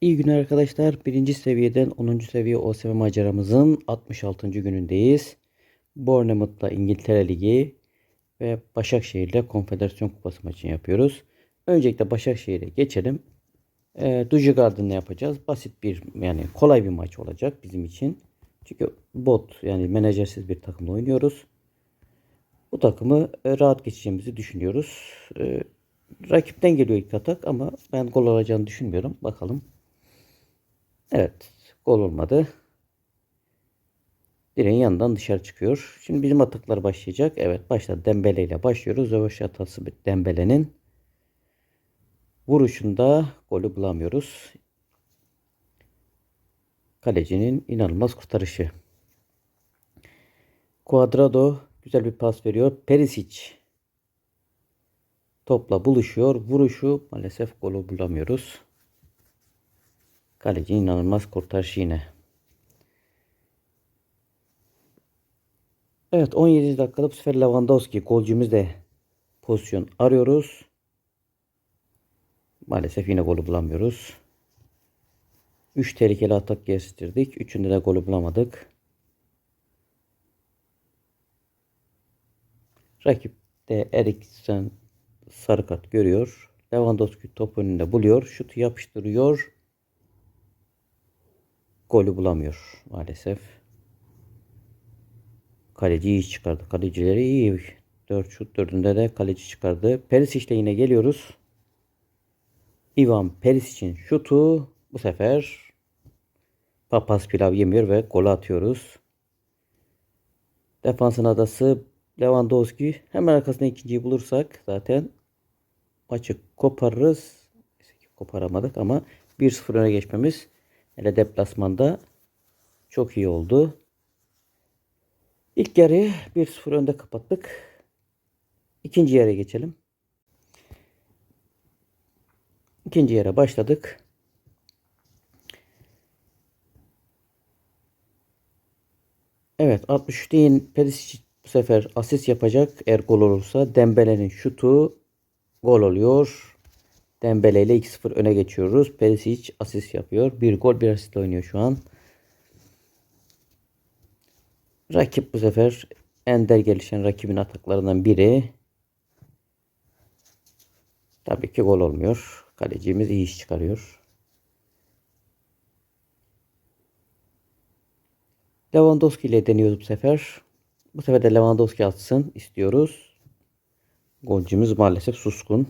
İyi günler arkadaşlar. Birinci seviyeden 10. seviye OSM maceramızın 66. günündeyiz. Bournemouth'la İngiltere Ligi ve Başakşehir'le Konfederasyon Kupası maçını yapıyoruz. Öncelikle Başakşehir'e geçelim. E, Duji Garden'la yapacağız. Basit bir yani kolay bir maç olacak bizim için. Çünkü bot yani menajersiz bir takımla oynuyoruz. Bu takımı e, rahat geçeceğimizi düşünüyoruz. E, rakipten geliyor ilk atak ama ben gol olacağını düşünmüyorum. Bakalım. Evet. Gol olmadı. Direğin yanından dışarı çıkıyor. Şimdi bizim ataklar başlayacak. Evet başladı. Dembele ile başlıyoruz. Rövaş hatası bir Dembele'nin. Vuruşunda golü bulamıyoruz. Kalecinin inanılmaz kurtarışı. Cuadrado güzel bir pas veriyor. Perisic topla buluşuyor. Vuruşu maalesef golü bulamıyoruz. Kaleci inanılmaz kurtarışı yine. Evet 17 dakikada bu sefer Lewandowski golcümüz de pozisyon arıyoruz. Maalesef yine golü bulamıyoruz. 3 tehlikeli atak geliştirdik. Üçünde de golü bulamadık. Rakip de Eriksen sarı kart görüyor. Lewandowski top önünde buluyor. Şutu yapıştırıyor. Golü bulamıyor maalesef. Kaleci iyi çıkardı. Kalecileri iyi. 4 şut 4'ünde de kaleci çıkardı. Perisic ile yine geliyoruz. Ivan Perisic'in şutu bu sefer papaz pilav yemiyor ve gol atıyoruz. Defansın adası Lewandowski. Hemen arkasında ikinciyi bulursak zaten maçı koparırız. Koparamadık ama 1-0 öne geçmemiz hele deplasmanda çok iyi oldu. İlk yarıyı 1-0 önde kapattık. İkinci yere geçelim. İkinci yere başladık. Evet 63 değil Perisic bu sefer asist yapacak eğer gol olursa. Dembele'nin şutu gol oluyor. Dembele ile 2-0 öne geçiyoruz. Perisic asist yapıyor. Bir gol bir asist oynuyor şu an. Rakip bu sefer ender gelişen rakibin ataklarından biri. Tabii ki gol olmuyor. Kalecimiz iyi iş çıkarıyor. Lewandowski ile deniyoruz bu sefer. Bu sefer de Lewandowski atsın istiyoruz. Golcümüz maalesef suskun.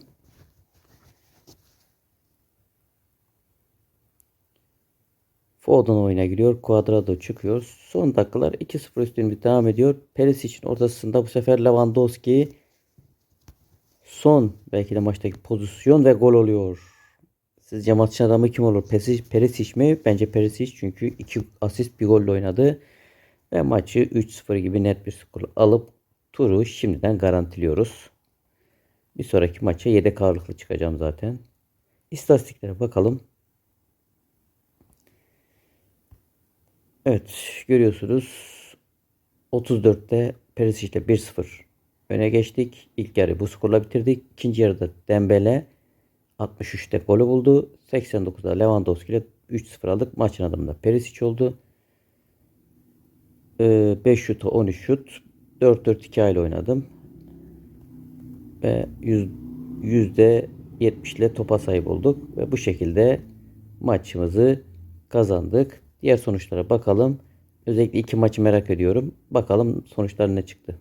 Foden oyuna giriyor. Cuadrado çıkıyor. Son dakikalar 2-0 üstünlük devam ediyor. Perisic'in ortasında bu sefer Lewandowski son belki de maçtaki pozisyon ve gol oluyor. Sizce maçın adamı kim olur? Perisic mi? Bence Perisic çünkü 2 asist bir golle oynadı. Ve maçı 3-0 gibi net bir skor alıp turu şimdiden garantiliyoruz. Bir sonraki maça yedek ağırlıklı çıkacağım zaten. İstatistiklere bakalım. Evet görüyorsunuz 34'te Perisic ile 1-0 öne geçtik. İlk yarı bu skorla bitirdik. İkinci yarıda Dembele 63'te golü buldu. 89'da Lewandowski ile 3-0 aldık. Maçın adamı da Perisic oldu. 5 şuta 13 şut. 4-4-2 ile oynadım. Ve yüzde 70 ile topa sahip olduk. Ve bu şekilde maçımızı kazandık. Diğer sonuçlara bakalım. Özellikle iki maçı merak ediyorum. Bakalım sonuçlar ne çıktı.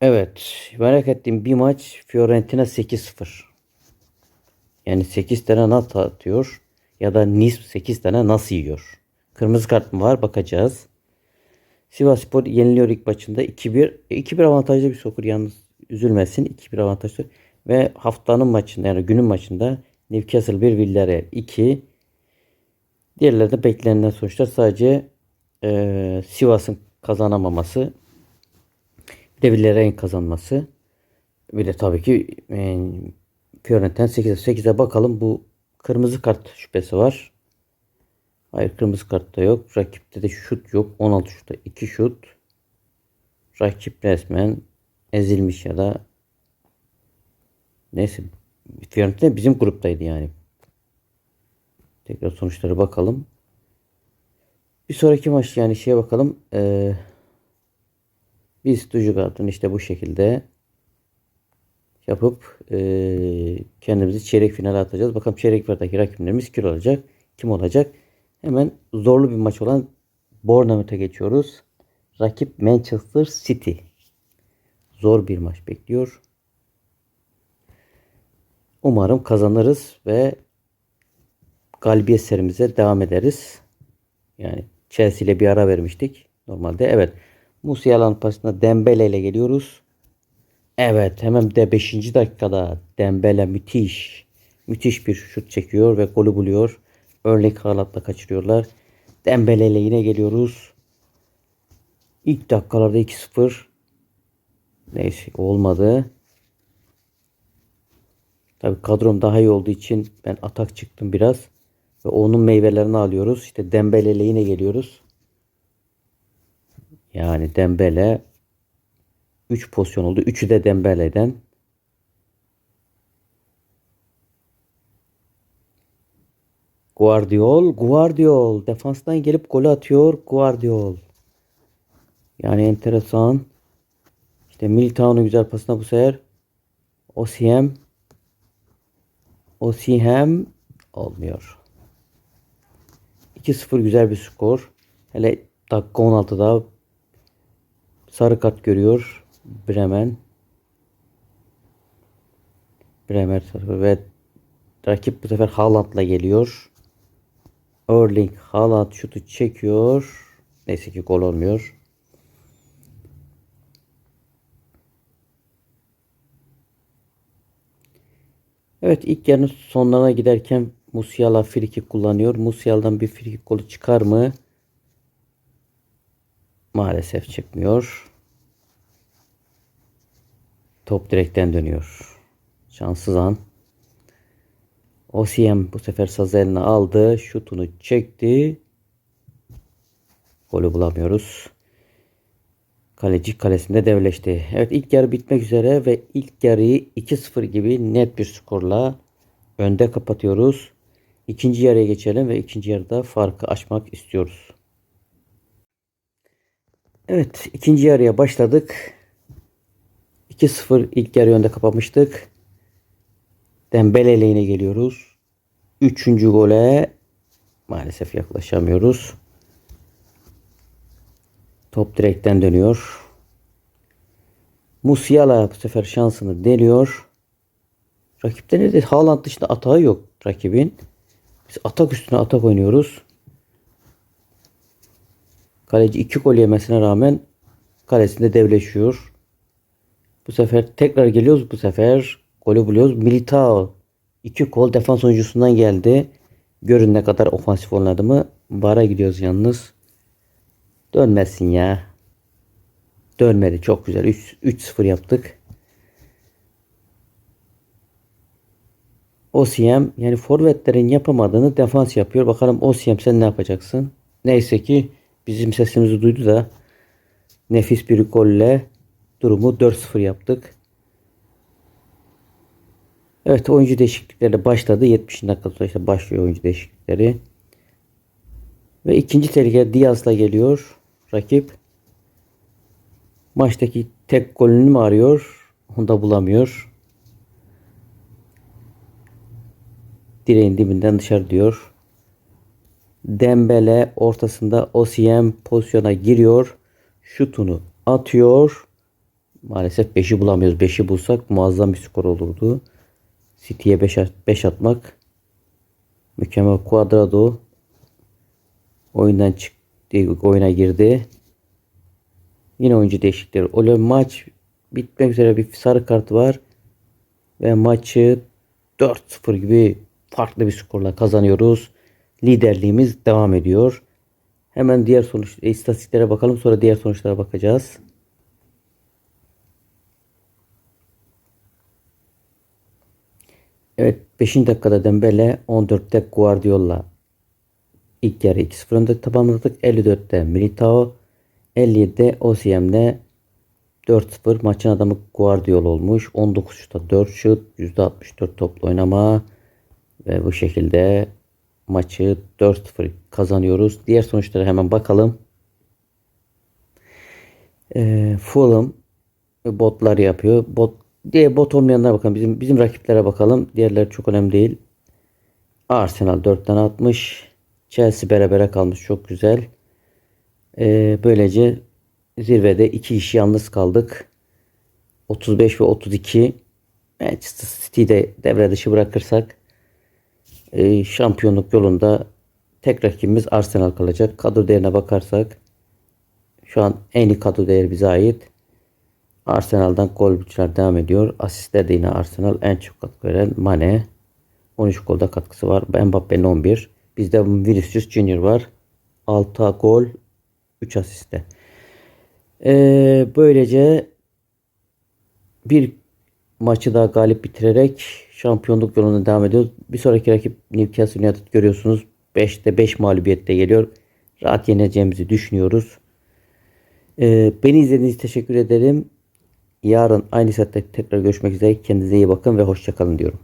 Evet. Merak ettiğim bir maç Fiorentina 8-0. Yani 8 tane nasıl atıyor? Ya da Nice 8 tane nasıl yiyor? Kırmızı kart mı var? Bakacağız. Sivas Spor yeniliyor ilk maçında. 2-1. 2-1 avantajlı bir sokur yalnız üzülmesin. 2-1 avantajlı. Ve haftanın maçında yani günün maçında Newcastle 1 Villarreal 2 Diğerleri de beklenen sonuçlar sadece e, Sivas'ın kazanamaması bir de Villarreal'in kazanması bir de tabii ki e, Fiorentina 8'e 8'e bakalım bu kırmızı kart şüphesi var. Hayır kırmızı kart da yok. Rakipte de şut yok. 16 şutta 2 şut. Rakip resmen ezilmiş ya da neyse Fiorentina bizim gruptaydı yani. Tekrar sonuçlara bakalım. Bir sonraki maç yani şeye bakalım. Ee, biz Stuttgart'ın işte bu şekilde yapıp ee, kendimizi çeyrek finale atacağız. Bakalım çeyrek finaldeki rakiplerimiz kim olacak? Kim olacak? Hemen zorlu bir maç olan Bournemouth'a geçiyoruz. Rakip Manchester City. Zor bir maç bekliyor. Umarım kazanırız ve galibiyet serimize devam ederiz. Yani Chelsea ile bir ara vermiştik. Normalde evet. Musiala'nın pasına Dembele ile geliyoruz. Evet hemen de 5. dakikada Dembele müthiş. Müthiş bir şut çekiyor ve golü buluyor. Örnek Haaland'la kaçırıyorlar. Dembele ile yine geliyoruz. İlk dakikalarda 2-0. Neyse olmadı. Tabii kadrom daha iyi olduğu için ben atak çıktım biraz. Ve onun meyvelerini alıyoruz. İşte Dembele ile yine geliyoruz. Yani Dembele 3 pozisyon oldu. 3'ü de Dembele'den. Guardiol, Guardiol defanstan gelip golü atıyor Guardiol. Yani enteresan. İşte Militao'nun güzel pasına bu sefer Osiem Osiem olmuyor. 2-0 güzel bir skor. Hele dakika 16'da sarı kart görüyor Bremen. Bremer ve rakip bu sefer Haaland'la geliyor. Erling Haaland şutu çekiyor. Neyse ki gol olmuyor. Evet ilk yarının sonlarına giderken Musiala frikik kullanıyor. Musiala'dan bir frikik golü çıkar mı? Maalesef çıkmıyor. Top direkten dönüyor. Şanssız an. Osiem bu sefer sazı eline aldı. Şutunu çekti. Golü bulamıyoruz. Kaleci kalesinde devleşti. Evet ilk yarı bitmek üzere ve ilk yarıyı 2-0 gibi net bir skorla önde kapatıyoruz. İkinci yarıya geçelim ve ikinci yarıda farkı açmak istiyoruz. Evet ikinci yarıya başladık. 2-0 ilk yarı önde kapamıştık. Dembele ile yine geliyoruz. Üçüncü gole maalesef yaklaşamıyoruz. Top direkten dönüyor. Musiala bu sefer şansını deniyor. Rakipte ne de Haaland dışında atağı yok rakibin. Biz atak üstüne atak oynuyoruz. Kaleci iki gol yemesine rağmen kalesinde devleşiyor. Bu sefer tekrar geliyoruz. Bu sefer golü buluyoruz. Militao iki gol defans oyuncusundan geldi. Görün ne kadar ofansif oynadı mı. Bara gidiyoruz yalnız. Dönmesin ya. Dönmedi. Çok güzel. 3-0 yaptık. Osiem yani forvetlerin yapamadığını defans yapıyor. Bakalım Osiem sen ne yapacaksın? Neyse ki bizim sesimizi duydu da nefis bir golle durumu 4-0 yaptık. Evet oyuncu değişiklikleri başladı. 70 dakika sonra işte başlıyor oyuncu değişiklikleri. Ve ikinci tehlike Diaz'la geliyor rakip. Maçtaki tek golünü mü arıyor? Onu da bulamıyor. Direğin dibinden dışarı diyor. Dembele ortasında Osiem pozisyona giriyor. Şutunu atıyor. Maalesef 5'i bulamıyoruz. 5'i bulsak muazzam bir skor olurdu. City'ye 5 5 atmak mükemmel Cuadrado oyundan çıktı, oyuna girdi. Yine oyuncu değişiklikleri. Öyle maç bitmek üzere bir sarı kart var ve maçı 4-0 gibi farklı bir skorla kazanıyoruz. Liderliğimiz devam ediyor. Hemen diğer sonuç e, istatistiklere bakalım sonra diğer sonuçlara bakacağız. Evet 5. dakikada Dembele 14'te Guardiola ilk yarı 2-0 önde tamamladık. 54'te Militao 57'de Osiem'le 4-0 maçın adamı Guardiola olmuş. 19 şuta 4 şut %64 toplu oynama ve bu şekilde maçı 4-0 kazanıyoruz. Diğer sonuçlara hemen bakalım. Ee, Fulham botlar yapıyor. Bot diye bot olmayanlara bakalım. Bizim bizim rakiplere bakalım. Diğerleri çok önemli değil. Arsenal 4'ten atmış. Chelsea berabere kalmış. Çok güzel. Ee, böylece zirvede iki iş yalnız kaldık. 35 ve 32 Manchester City'yi de devre dışı bırakırsak e, şampiyonluk yolunda tek rakibimiz Arsenal kalacak. Kadro değerine bakarsak şu an en iyi kadro değeri bize ait. Arsenal'dan gol buluşlar devam ediyor. Asistler de yine Arsenal en çok katkı veren Mane. 13 golda katkısı var. Mbappe'nin 11. Bizde Vinicius Junior var. 6 gol 3 asiste. Ee, böylece bir maçı daha galip bitirerek şampiyonluk yoluna devam ediyoruz. Bir sonraki rakip Newcastle United görüyorsunuz. 5'te 5 mağlubiyette geliyor. Rahat yeneceğimizi düşünüyoruz. Ee, beni izlediğiniz için teşekkür ederim. Yarın aynı saatte tekrar görüşmek üzere. Kendinize iyi bakın ve hoşçakalın diyorum.